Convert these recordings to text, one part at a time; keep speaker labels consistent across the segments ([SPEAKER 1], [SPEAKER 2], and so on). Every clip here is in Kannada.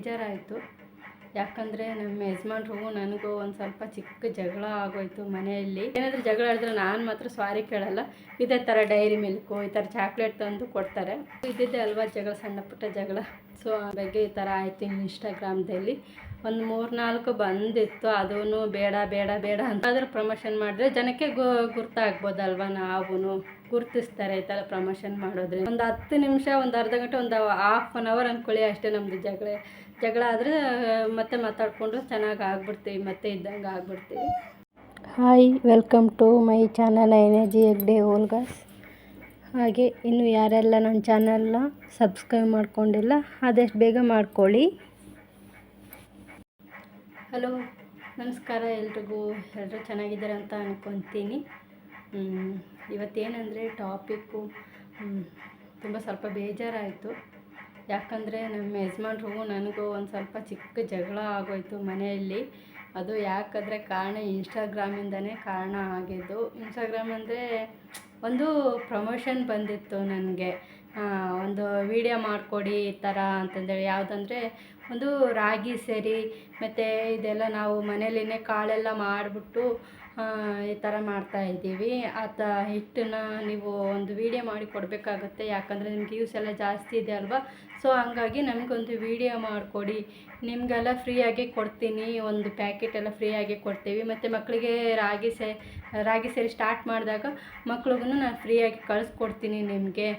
[SPEAKER 1] ಬೇಜಾರಾಯಿತು. ಯಾಕಂದರೆ ನಮ್ಮ ಯಜಮಾನ್ರಿಗೂ ನನಗೂ ಒಂದು ಸ್ವಲ್ಪ ಚಿಕ್ಕ ಜಗಳ ಆಗೋಯ್ತು ಮನೆಯಲ್ಲಿ. ಏನಾದರೂ ಜಗಳ ಆಡಿದ್ರೆ ನಾನು ಮಾತ್ರ ಸ್ವಾರಿ ಕೇಳಲ್ಲ. ಇದೇ ಥರ ಡೈರಿ ಮಿಲ್ಕು ಈ ಥರ ಚಾಕ್ಲೇಟ್ ತಂದು ಕೊಡ್ತಾರೆ. ಇದ್ದಿದ್ದೆ ಅಲ್ವಾ ಜಗಳ, ಸಣ್ಣ ಪುಟ್ಟ ಜಗಳ. ಸೊ ಆ ಬಗ್ಗೆ ಈ ಥರ ಆಯಿತು ಇನ್ಸ್ಟಾಗ್ರಾಮ್ದಲ್ಲಿ ಒಂದು ಮೂರು ನಾಲ್ಕು ಬಂದಿತ್ತು. ಅದೂ ಬೇಡ ಬೇಡ ಬೇಡ ಅಂತ. ಅದ್ರ ಪ್ರಮೋಷನ್ ಮಾಡಿದ್ರೆ ಜನಕ್ಕೆ ಗುರ್ತಾಗ್ಬೋದಲ್ವ ನಾವು ಗುರ್ತಿಸ್ತಾರೆ ಈ ಥರ ಪ್ರಮೋಷನ್ ಮಾಡೋದ್ರೆ ಒಂದು ಹತ್ತು ನಿಮಿಷ ಒಂದು ಅರ್ಧ ಗಂಟೆ ಒಂದು ಹಾಫ್ ಆನ್ ಅವರ್ ಅಂದ್ಕೊಳ್ಳಿ ಅಷ್ಟೇ ನಮ್ಮದು ಜಗಳ. ಜಗಳ ಆದರೆ ಮತ್ತೆ ಮಾತಾಡಿಕೊಂಡು ಚೆನ್ನಾಗಿ ಆಗ್ಬಿಡ್ತೀವಿ ಮತ್ತೆ ಇದ್ದಂಗೆ ಆಗ್ಬಿಡ್ತೀವಿ. Hi welcome to my channel energy Hegde ಓಲ್ಗಾಸ್ ಹಾಗೆ ಇನ್ನು ಯಾರೆಲ್ಲ ನನ್ನ ಚಾನಲ್ನ ಸಬ್ಸ್ಕ್ರೈಬ್ ಮಾಡ್ಕೊಂಡಿಲ್ಲ ಆದಷ್ಟು ಬೇಗ ಮಾಡ್ಕೊಳ್ಳಿ. ಹಲೋ ನಮಸ್ಕಾರ ಎಲ್ರಿಗೂ. ಎಲ್ಲರೂ ಚೆನ್ನಾಗಿದ್ದಾರೆ ಅಂತ ಅನ್ಕೊತೀನಿ. ಹ್ಮ್, ಇವತ್ತೇನೆಂದರೆ ಟಾಪಿಕ್ಕು ತುಂಬ ಸ್ವಲ್ಪ ಬೇಜಾರಾಯಿತು. ಯಾಕಂದರೆ ನಮ್ಮ ಯಜಮಾನ್ರಿಗೂ ನನಗೂ ಒಂದು ಸ್ವಲ್ಪ ಚಿಕ್ಕ ಜಗಳ ಆಗೋಯಿತು ಮನೆಯಲ್ಲಿ. ಅದು ಯಾಕಂದರೆ ಕಾರಣ ಇನ್ಸ್ಟಾಗ್ರಾಮಿಂದನೇ ಕಾರಣ ಆಗಿದ್ದು. ಇನ್ಸ್ಟಾಗ್ರಾಮ್ ಅಂದರೆ ಒಂದು ಪ್ರಮೋಷನ್ ಬಂದಿತ್ತು ನನಗೆ. ಒಂದು ವಿಡಿಯೋ ಮಾಡಿಕೊಡಿ ಈ ಥರ ಅಂತಂದೇಳಿ. ಯಾವುದಂದರೆ ಒಂದು ರಾಗಿ ಸರಿ, ಮತ್ತು ಇದೆಲ್ಲ ನಾವು ಮನೇಲಿನೇ ಕಾಳೆಲ್ಲ ಮಾಡಿಬಿಟ್ಟು ಈ ಥರ ಮಾಡ್ತಾ ಇದ್ದೀವಿ. ಆತ ಹಿಟ್ಟನ್ನ ನೀವು ಒಂದು ವೀಡಿಯೋ ಮಾಡಿ ಕೊಡಬೇಕಾಗುತ್ತೆ. ಯಾಕಂದರೆ ನಿಮ್ಗೆ ಯೂಸ್ ಎಲ್ಲ ಜಾಸ್ತಿ ಇದೆ ಅಲ್ವಾ? ಸೊ ಹಂಗಾಗಿ ನಮಗೊಂದು ವೀಡಿಯೋ ಮಾಡಿಕೊಡಿ. ನಿಮಗೆಲ್ಲ ಫ್ರೀಯಾಗಿ ಕೊಡ್ತೀನಿ. ಒಂದು ಪ್ಯಾಕೆಟ್ ಎಲ್ಲ ಫ್ರೀಯಾಗಿ ಕೊಡ್ತೀವಿ. ಮತ್ತು ಮಕ್ಕಳಿಗೆ ರಾಗಿ ಸೇ, ರಾಗಿ ಸೇರಿ ಸ್ಟಾರ್ಟ್ ಮಾಡಿದಾಗ ಮಕ್ಳಿಗೂ ನಾನು ಫ್ರೀಯಾಗಿ ಕಳಿಸ್ಕೊಡ್ತೀನಿ ನಿಮಗೆ.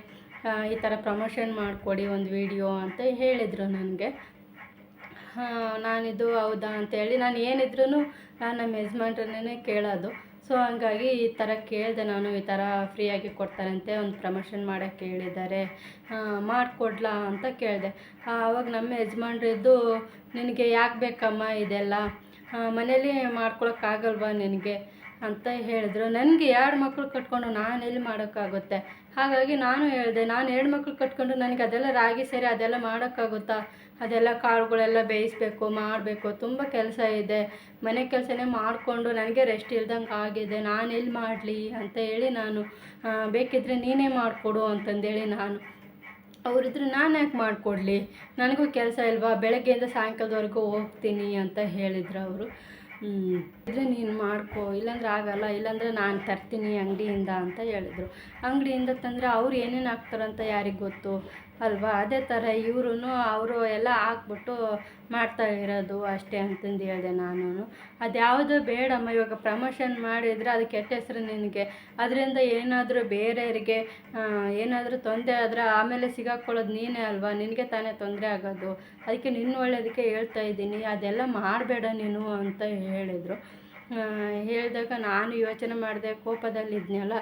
[SPEAKER 1] ಈ ಥರ ಪ್ರಮೋಷನ್ ಮಾಡಿಕೊಡಿ ಒಂದು ವೀಡಿಯೋ ಅಂತ ಹೇಳಿದರು ನನಗೆ. ನಾನಿದು ಹೌದಾ ಅಂತೇಳಿ ನಾನು ಏನಿದ್ರೂ ನಾನು ನಮ್ಮ ಯಜಮಾನ್ರನ್ನೇ ಕೇಳೋದು. ಸೊ ಹಂಗಾಗಿ ಈ ಥರ ಕೇಳಿದೆ ನಾನು ಈ ಥರ ಫ್ರೀಯಾಗಿ ಕೊಡ್ತಾರಂತೆ, ಒಂದು ಪ್ರಮೋಷನ್ ಮಾಡೋಕ್ಕೆ ಹೇಳಿದ್ದಾರೆ. ಮಾಡಿಕೊಡ್ಲಾ ಅಂತ ಕೇಳಿದೆ. ಆವಾಗ ನಮ್ಮ ಯಜಮಾನ್ರಿದ್ದು, ನಿನಗೆ ಯಾಕೆ ಬೇಕಮ್ಮ ಇದೆಲ್ಲ? ಮನೇಲಿ ಮಾಡ್ಕೊಳಕ್ಕಾಗಲ್ವಾ ನಿನಗೆ? ಅಂತ ಹೇಳಿದ್ರು. ನನಗೆ ಎರಡು ಮಕ್ಕಳು ಕಟ್ಕೊಂಡು ನಾನು ಎಲ್ಲಿ ಮಾಡೋಕ್ಕಾಗುತ್ತೆ? ಹಾಗಾಗಿ ನಾನು ಹೇಳಿದೆ, ನಾನು ಎರಡು ಮಕ್ಕಳು ಕಟ್ಕೊಂಡು ನನಗೆ ಅದೆಲ್ಲ ರಾಗಿ ಸೇರಿ ಅದೆಲ್ಲ ಮಾಡೋಕ್ಕಾಗುತ್ತಾ? ಅದೆಲ್ಲ ಕಾಳುಗಳೆಲ್ಲ ಬೇಯಿಸ್ಬೇಕು, ಮಾಡಬೇಕು, ತುಂಬ ಕೆಲಸ ಇದೆ. ಮನೆ ಕೆಲಸನೇ ಮಾಡಿಕೊಂಡು ನನಗೆ ರೆಸ್ಟ್ ಇಲ್ದಂಗೆ ಆಗಿದೆ. ನಾನು ಎಲ್ಲಿ ಮಾಡಲಿ ಅಂತ ಹೇಳಿ ನಾನು ಬೇಕಿದ್ದರೆ ನೀನೇ ಮಾಡಿಕೊಡು ಅಂತಂದೇಳಿ ನಾನು. ಅವರಿದ್ರೆ ನಾನು ಯಾಕೆ ಮಾಡಿಕೊಡ್ಲಿ? ನನಗೂ ಕೆಲಸ ಇಲ್ವಾ? ಬೆಳಗ್ಗೆಯಿಂದ ಸಾಯಂಕಾಲದವರೆಗೂ ಹೋಗ್ತೀನಿ ಅಂತ ಹೇಳಿದ್ರು ಅವರು. ಇದ್ರೆ ನೀನು ಮಾಡ್ಕೋ, ಇಲ್ಲಾಂದ್ರೆ ಆಗಲ್ಲ, ಇಲ್ಲಾಂದ್ರೆ ನಾನು ತರ್ತೀನಿ ಅಂಗಡಿಯಿಂದ ಅಂತ ಹೇಳಿದರು. ಅಂಗಡಿಯಿಂದ ತಂದರೆ ಅವ್ರು ಏನೇನು ಹಾಕ್ತಾರಂತ ಯಾರಿಗೆ ಗೊತ್ತು? ಅಲ್ವಾ? ಅದೇ ಥರ ಇವ್ರೂ ಅವರು ಎಲ್ಲ ಹಾಕ್ಬಿಟ್ಟು ಮಾಡ್ತಾ ಇರೋದು ಅಷ್ಟೇ ಅಂತಂದು ಹೇಳಿದೆ ನಾನು ಅದ್ಯಾವುದು ಬೇಡಮ್ಮ, ಇವಾಗ ಪ್ರಮೋಷನ್ ಮಾಡಿದರೆ ಅದು ಕೆಟ್ಟ ಹೆಸರು ನಿನಗೆ. ಅದರಿಂದ ಏನಾದರೂ ಬೇರೆಯವರಿಗೆ ಏನಾದರೂ ತೊಂದರೆ ಆದರೆ ಆಮೇಲೆ ಸಿಗಾಕೊಳ್ಳೋದು ನೀನೇ ಅಲ್ವಾ? ನಿನಗೆ ತಾನೇ ತೊಂದರೆ ಆಗೋದು. ಅದಕ್ಕೆ ನಿನ್ನ ಒಳ್ಳೇದಕ್ಕೆ ಹೇಳ್ತಾ ಇದ್ದೀನಿ. ಅದೆಲ್ಲ ಮಾಡಬೇಡ ನೀನು ಅಂತ ಹೇಳಿದರು. ಹೇಳಿದಾಗ ನಾನು ಯೋಚನೆ ಮಾಡಿದೆ, ಕೋಪದಲ್ಲಿದ್ನಲ್ಲ.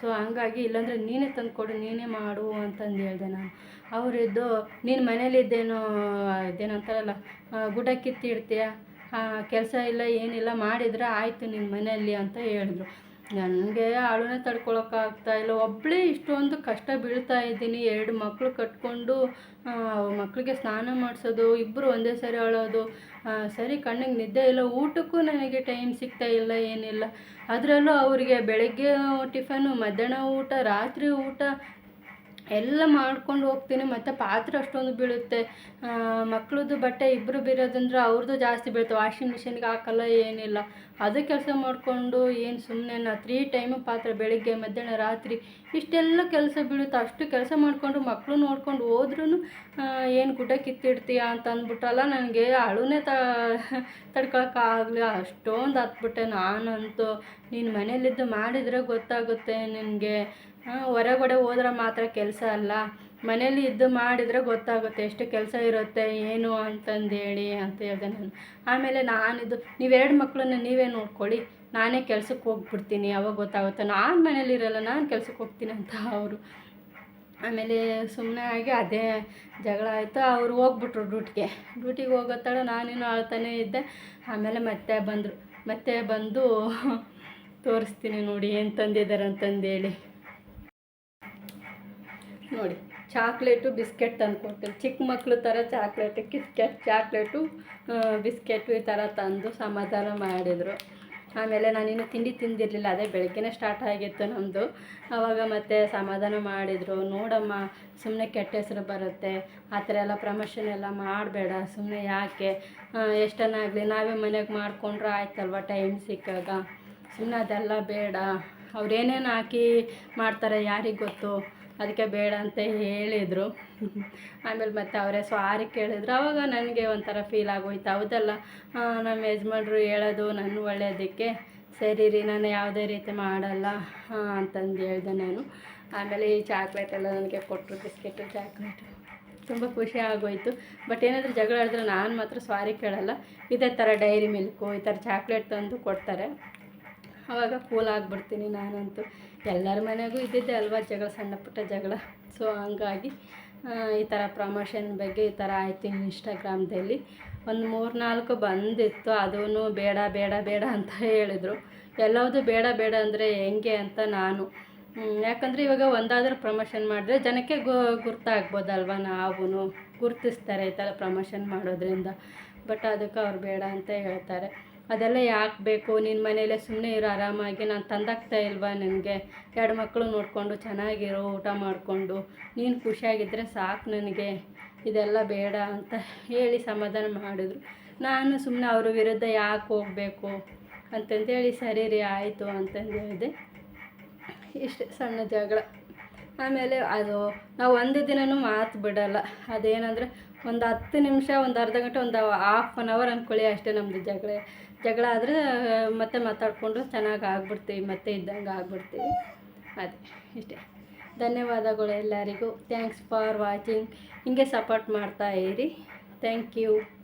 [SPEAKER 1] ಸೊ ಹಂಗಾಗಿ ಇಲ್ಲಾಂದರೆ ನೀನೇ ತಂದು ಕೊಡು ನೀನೇ ಮಾಡು ಅಂತಂದು ಹೇಳಿದೆ ನಾನು. ಅವರಿದ್ದು ನೀನು ಮನೇಲಿದ್ದೇನೋ ಇದೇನಂತಾರಲ್ಲ ಗುಡ ಕಿತ್ತಿಡ್ತೀಯ? ಕೆಲಸ ಇಲ್ಲ, ಏನಿಲ್ಲ, ಮಾಡಿದ್ರೆ ಆಯಿತು ನಿನ್ನ ಮನೆಯಲ್ಲಿ ಅಂತ ಹೇಳಿದ್ರು. ನನಗೆ ಅಳುನೇ ತಡ್ಕೊಳಕ್ಕಾಗ್ತಾ ಇಲ್ಲ. ಒಬ್ಬಳೇ ಇಷ್ಟೊಂದು ಕಷ್ಟ ಬೀಳ್ತಾ ಇದ್ದೀನಿ. ಎರಡು ಮಕ್ಕಳು ಕಟ್ಕೊಂಡು ಮಕ್ಕಳಿಗೆ ಸ್ನಾನ ಮಾಡಿಸೋದು ಇಬ್ಬರು ಒಂದೇ ಸರಿ ಅಳೋದು ಸರಿ ಕಣ್ಣಿಗೆ ನಿದ್ದೆ ಇಲ್ಲ. ಊಟಕ್ಕೂ ನನಗೆ ಟೈಮ್ ಸಿಗ್ತಾ ಇಲ್ಲ, ಏನಿಲ್ಲ. ಅದರಲ್ಲೂ ಅವರಿಗೆ ಬೆಳಗ್ಗೆ ಟಿಫನು, ಮಧ್ಯಾಹ್ನ ಊಟ, ರಾತ್ರಿ ಊಟ ಎಲ್ಲ ಮಾಡ್ಕೊಂಡು ಹೋಗ್ತೀನಿ, ಮತ್ತು ಪಾತ್ರೆ ಅಷ್ಟೊಂದು ಬೀಳುತ್ತೆ. ಮಕ್ಳದ್ದು ಬಟ್ಟೆ ಇಬ್ಬರು ಬೀರೋದಂದ್ರೆ ಅವ್ರದ್ದು ಜಾಸ್ತಿ ಬೀಳುತ್ತೆ. ವಾಷಿಂಗ್ ಮಿಷಿನ್ಗೆ ಹಾಕಲ್ಲ ಏನಿಲ್ಲ. ಅದು ಕೆಲಸ ಮಾಡಿಕೊಂಡು ಏನು ಸುಮ್ಮನೆ ನಾ ತ್ರೀ ಟೈಮು ಪಾತ್ರೆ ಬೆಳಿಗ್ಗೆ, ಮಧ್ಯಾಹ್ನ, ರಾತ್ರಿ ಇಷ್ಟೆಲ್ಲ ಕೆಲಸ ಬೀಳುತ್ತೆ. ಅಷ್ಟು ಕೆಲಸ ಮಾಡಿಕೊಂಡು ಮಕ್ಕಳು ನೋಡ್ಕೊಂಡು ಹೋದ್ರೂ ಏನು ಗುಡ್ಡ ಕಿತ್ತಿಡ್ತೀಯ ಅಂತ ಅಂದ್ಬಿಟ್ಟಲ್ಲ ನನಗೆ ಅಳುನೇ ತ ತಡ್ಕೊಳಕ್ಕಾಗಲಿ ಅಷ್ಟೊಂದು ಹತ್ಬಿಟ್ಟೆ ನಾನಂತೂ. ನೀನು ಮನೇಲಿದ್ದು ಮಾಡಿದರೆ ಗೊತ್ತಾಗುತ್ತೆ ನಿನಗೆ. ಹೊರಗಡೆ ಹೋದ್ರೆ ಮಾತ್ರ ಕೆಲಸ ಅಲ್ಲ. ಮನೇಲಿ ಇದ್ದು ಮಾಡಿದರೆ ಗೊತ್ತಾಗುತ್ತೆ ಎಷ್ಟು ಕೆಲಸ ಇರುತ್ತೆ, ಏನು ಅಂತಂದೇಳಿ ಅಂತ ಹೇಳಿದೆ ನಾನು. ಆಮೇಲೆ ನಾನಿದ್ದು, ನೀವೆರಡು ಮಕ್ಕಳನ್ನ ನೀವೇ ನೋಡ್ಕೊಳ್ಳಿ. ನಾನೇ ಕೆಲ್ಸಕ್ಕೆ ಹೋಗ್ಬಿಡ್ತೀನಿ ಅವಾಗ ಗೊತ್ತಾಗುತ್ತೆ. ನಾನು ಮನೇಲಿರಲ್ಲ ನಾನು ಕೆಲ್ಸಕ್ಕೆ ಹೋಗ್ತೀನಿ ಅಂತ ಅವರು. ಆಮೇಲೆ ಸುಮ್ಮನೆ ಆಗಿ ಅದೇ ಜಗಳ ಆಯಿತು. ಅವರು ಹೋಗ್ಬಿಟ್ರು ಡ್ಯೂಟಿಗೆ. ಡ್ಯೂಟಿಗೆ ಹೋಗೋತ್ತಾಳೆ ನಾನೇನು ಆಳ್ತಾನೆ ಇದ್ದೆ. ಆಮೇಲೆ ಮತ್ತೆ ಬಂದರು. ಮತ್ತೆ ಬಂದು ತೋರಿಸ್ತೀನಿ ನೋಡಿ, ಏನು ತಂದಿದ್ದಾರೆ ಅಂತಂದೇಳಿ. ನೋಡಿ, ಚಾಕ್ಲೇಟು ಬಿಸ್ಕೆಟ್ ತಂದು ಚಿಕ್ಕ ಮಕ್ಕಳು ಥರ ಚಾಕ್ಲೇಟು ಕಿಟ್ಕ್ಯಾಟ್ ಚಾಕ್ಲೇಟು ಬಿಸ್ಕೆಟು ಈ ಥರ ತಂದು ಸಮಾಧಾನ ಮಾಡಿದರು. ಆಮೇಲೆ ನಾನಿನ್ನು ತಿಂಡಿ ತಿಂದಿರಲಿಲ್ಲ, ಅದೇ ಬೆಳಗ್ಗೆನೇ ಸ್ಟಾರ್ಟ್ ಆಗಿತ್ತು ನಮ್ಮದು ಆವಾಗ ಮತ್ತೆ ಸಮಾಧಾನ ಮಾಡಿದರು. ನೋಡಮ್ಮ ಸುಮ್ಮನೆ ಕೆಟ್ಟ ಹೆಸರು ಬರುತ್ತೆ, ಆ ಥರ ಎಲ್ಲ ಪ್ರಮೋಷನ್ ಎಲ್ಲ ಮಾಡಬೇಡ ಸುಮ್ಮನೆ ಯಾಕೆ? ಎಷ್ಟನ್ನಾಗಲಿ, ನಾವೇ ಮನೆಗೆ ಮಾಡಿಕೊಂಡ್ರೆ ಆಯ್ತಲ್ವ ಟೈಮ್ ಸಿಕ್ಕಾಗ? ಸುಮ್ಮನೆ ಅದೆಲ್ಲ ಬೇಡ. ಅವ್ರು ಏನೇನು ಹಾಕಿ ಮಾಡ್ತಾರೆ ಯಾರಿಗೆ ಗೊತ್ತು? ಅದಕ್ಕೆ ಬೇಡ ಅಂತ ಹೇಳಿದರು. ಆಮೇಲೆ ಮತ್ತೆ ಅವರೇ ಸಾರಿ ಕೇಳಿದ್ರು. ಆವಾಗ ನನಗೆ ಒಂಥರ ಫೀಲ್ ಆಗೋಯ್ತು. ಹೌದಲ್ಲ? ನಮ್ಮ ಯಜಮಾನ್ರು ಹೇಳೋದು ನನ್ನ ಒಳ್ಳೆಯದಕ್ಕೆ ಸರಿ ರೀ, ನಾನು ಯಾವುದೇ ರೀತಿ ಮಾಡಲ್ಲ ಅಂತಂದು ಹೇಳಿದೆ ನಾನು. ಆಮೇಲೆ ಈ ಚಾಕ್ಲೇಟ್ ಎಲ್ಲ ನನಗೆ ಕೊಟ್ಟರು ಬಿಸ್ಕೆಟು ಚಾಕ್ಲೇಟು ತುಂಬ ಖುಷಿ ಆಗೋಯ್ತು. ಬಟ್ ಏನಾದರೂ ಜಗಳ ಆಡಿದ್ರೆ ನಾನು ಮಾತ್ರ ಸಾರಿ ಕೇಳಲ್ಲ. ಇದೇ ಥರ ಡೈರಿ ಮಿಲ್ಕು ಈ ಥರ ಚಾಕ್ಲೇಟ್ ತಂದು ಕೊಡ್ತಾರೆ. ಆವಾಗ ಕೂಲ್ ಆಗಿಬಿಡ್ತೀನಿ ನಾನಂತೂ. ಎಲ್ಲರ ಮನೆಗೂ ಇದ್ದಿದ್ದೆ ಅಲ್ವಾ ಜಗಳ, ಸಣ್ಣ ಪುಟ್ಟ ಜಗಳ. ಸೊ ಹಂಗಾಗಿ ಈ ಥರ ಪ್ರಮೋಷನ್ ಬಗ್ಗೆ ಈ ಥರ ಆಯಿತು ಇನ್ಸ್ಟಾಗ್ರಾಮ್ದಲ್ಲಿ ಒಂದು ಮೂರು ನಾಲ್ಕು ಬಂದಿತ್ತು ಅದೂ ಬೇಡ ಬೇಡ ಬೇಡ ಅಂತ ಹೇಳಿದರು. ಎಲ್ಲವುದು ಬೇಡ ಬೇಡ ಅಂದರೆ ಹೆಂಗೆ ಅಂತ ನಾನು. ಯಾಕಂದರೆ ಇವಾಗ ಒಂದಾದರೂ ಪ್ರಮೋಷನ್ ಮಾಡಿದ್ರೆ ಜನಕ್ಕೆ ಗು, ಗುರ್ತಾಗ್ಬೋದಲ್ವ ನಾವು ಗುರ್ತಿಸ್ತಾರೆ ಈ ಥರ ಪ್ರಮೋಷನ್ ಮಾಡೋದ್ರಿಂದ. ಬಟ್ ಅದಕ್ಕೆ ಅವ್ರು ಬೇಡ ಅಂತ ಹೇಳ್ತಾರೆ. ಅದೆಲ್ಲ ಯಾಕೆ ಬೇಕು ನಿನ್ನ ಮನೇಲೆ ಸುಮ್ಮನೆ ಇರೋ, ಆರಾಮಾಗಿ. ನಾನು ತಂದಾಗ್ತಾ ಇಲ್ವಾ ನನಗೆ? ಎರಡು ಮಕ್ಕಳು ನೋಡಿಕೊಂಡು ಚೆನ್ನಾಗಿರೋ, ಊಟ ಮಾಡಿಕೊಂಡು. ನೀನು ಖುಷಿಯಾಗಿದ್ದರೆ ಸಾಕು ನನಗೆ. ಇದೆಲ್ಲ ಬೇಡ ಅಂತ ಹೇಳಿ ಸಮಾಧಾನ ಮಾಡಿದ್ರು. ನಾನು ಸುಮ್ಮನೆ ಅವ್ರ ವಿರುದ್ಧ ಯಾಕೆ ಹೋಗಬೇಕು? ಅಂತಂದೇಳಿ, ಸರಿ ರೀ, ಆಯಿತು ಅಂತಂದು ಹೇಳಿದೆ ಇಷ್ಟು ಸಣ್ಣ ಜಗಳ. ಆಮೇಲೆ ಅದು ನಾವು ಒಂದು ದಿನವೂ ಮಾತು ಬಿಡೋಲ್ಲ. ಅದೇನಂದರೆ ಒಂದು ಹತ್ತು ನಿಮಿಷ, ಒಂದು ಅರ್ಧ ಗಂಟೆ, ಒಂದು ಹಾಫ್ ಆನ್ ಅವರ್ ಅಂದ್ಕೊಳ್ಳಿ ಅಷ್ಟೇ ನಮ್ಮದು ಜಗಳ. ಜಗಳ ಆದರೆ, ಮತ್ತೆ ಮಾತಾಡಿಕೊಂಡು ಚೆನ್ನಾಗಿ ಆಗ್ಬಿಡ್ತೀವಿ, ಮತ್ತೆ ಇದ್ದಂಗೆ ಆಗ್ಬಿಡ್ತೀವಿ. ಅದೇ, ಇಷ್ಟೇ. ಧನ್ಯವಾದಗಳು ಎಲ್ಲರಿಗೂ. ಥ್ಯಾಂಕ್ಸ್ ಫಾರ್ ವಾಚಿಂಗ್ ಹಿಂಗೆ ಸಪೋರ್ಟ್ ಮಾಡ್ತಾ ಇರಿ. Thank you